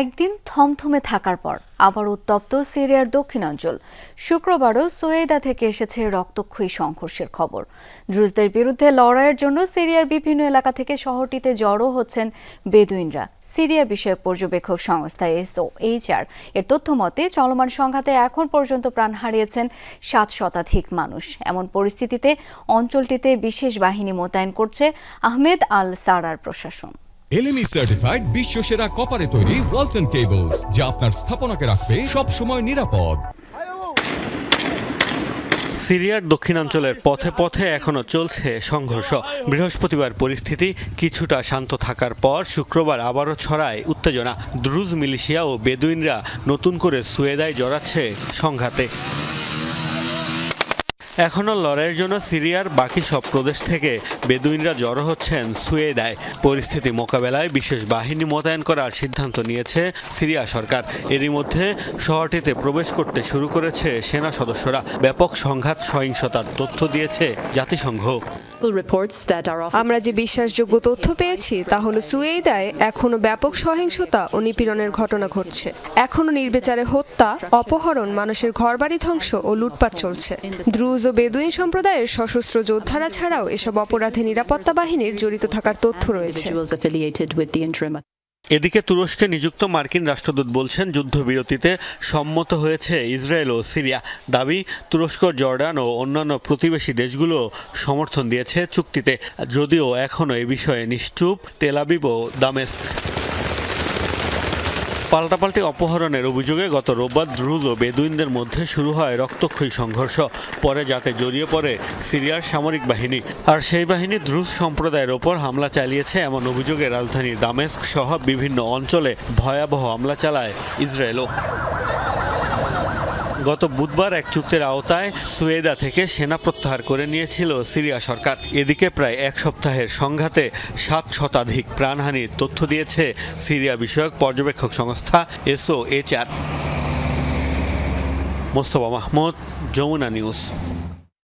একদিন থমথমে থাকার পর আবার উত্তপ্ত সিরিয়ার দক্ষিণাঞ্চল। শুক্রবারও সোয়েদা থেকে এসেছে রক্তক্ষয়ী সংঘর্ষের খবর। দ্রুজদের বিরুদ্ধে লড়াইয়ের জন্য সিরিয়ার বিভিন্ন এলাকা থেকে শহরটিতে জড়ো হচ্ছেন বেদুইনরা। সিরিয়া বিষয়ক পর্যবেক্ষক সংস্থা এসও এইচআর এর তথ্য মতে, চলমান সংঘাতে এখন পর্যন্ত প্রাণ হারিয়েছেন সাত শতাধিক মানুষ। এমন পরিস্থিতিতে অঞ্চলটিতে বিশেষ বাহিনী মোতায়েন করছে আহমেদ আল সারার প্রশাসন। এলএমই সার্টিফাইড বিশ্ব সেরা কপারে তৈরি ওয়ালটন কেবলস যা আপনার স্থাপনাকে রাখবে সব সময় নিরাপদ। সিরিয়ার দক্ষিণাঞ্চলের পথে পথে এখনও চলছে সংঘর্ষ। বৃহস্পতিবার পরিস্থিতি কিছুটা শান্ত থাকার পর শুক্রবার আবারও ছড়ায় উত্তেজনা। দ্রুজ মিলিশিয়া ও বেদুইনরা নতুন করে সুয়েদায় জড়াচ্ছে সংঘাতে। এখনও লড়াইয়ের জন্য সিরিয়ার বাকি সব প্রদেশ থেকে বেদুইনরা জড়ো হচ্ছেন সুয়েদায়। পরিস্থিতি মোকাবেলায় বিশেষ বাহিনী মোতায়েন করার সিদ্ধান্ত নিয়েছে সিরিয়া সরকার। এরই মধ্যে শহরটিতে প্রবেশ করতে শুরু করেছে সেনা সদস্যরা। ব্যাপক সংঘাত, সহিংসতার তথ্য দিয়েছে জাতিসংঘ। আমরা যে বিশ্বাসযোগ্য তথ্য পেয়েছি তা হলো সুয়েদায় এখনও ব্যাপক সহিংসতা ও নিপীড়নের ঘটনা ঘটছে। এখনও নির্বিচারে হত্যা অপহরণ মানুষের ঘরবাড়ি ধ্বংস ও লুটপাট চলছে। দ্রুজ ও বেদুইন সম্প্রদায়ের সশস্ত্র যোদ্ধারা ছাড়াও এসব অপরাধে নিরাপত্তা বাহিনীর জড়িত থাকার তথ্য রয়েছে। এদিকে তুরস্কে নিযুক্ত মার্কিন রাষ্ট্রদূত বলছেন, যুদ্ধবিরতিতে সম্মত হয়েছে ইসরায়েল ও সিরিয়া। দাবি, তুরস্ক, জর্ডান ও অন্যান্য প্রতিবেশী দেশগুলো সমর্থন দিয়েছে চুক্তিতে, যদিও এখনও এ বিষয়ে নিশ্চুপ। তেলাবিব ও দামেস্ক। পাল্টাপাল্টি অপহরণের অভিযোগে গত রোববার দ্রুত বেদুইনদের মধ্যে শুরু হয় রক্তক্ষয়ী সংঘর্ষ। পরে যাতে জড়িয়ে পড়ে সিরিয়ার সামরিক বাহিনী। আর সেই বাহিনী দ্রুজ সম্প্রদায়ের ওপর হামলা চালিয়েছে এমন অভিযোগে রাজধানী দামেস্ক সহ বিভিন্ন অঞ্চলে ভয়াবহ হামলা চালায় ইসরায়েলও। গত বুধবার এক চুক্তির আওতায় সুয়েদা থেকে সেনা প্রত্যাহার করে নিয়েছিল সিরিয়া সরকার। এদিকে প্রায় এক সপ্তাহের সংঘাতে সাত শতাধিক প্রাণহানির তথ্য দিয়েছে সিরিয়া বিষয়ক পর্যবেক্ষক সংস্থা SO HR Mostafa Mahmud, Jamuna news.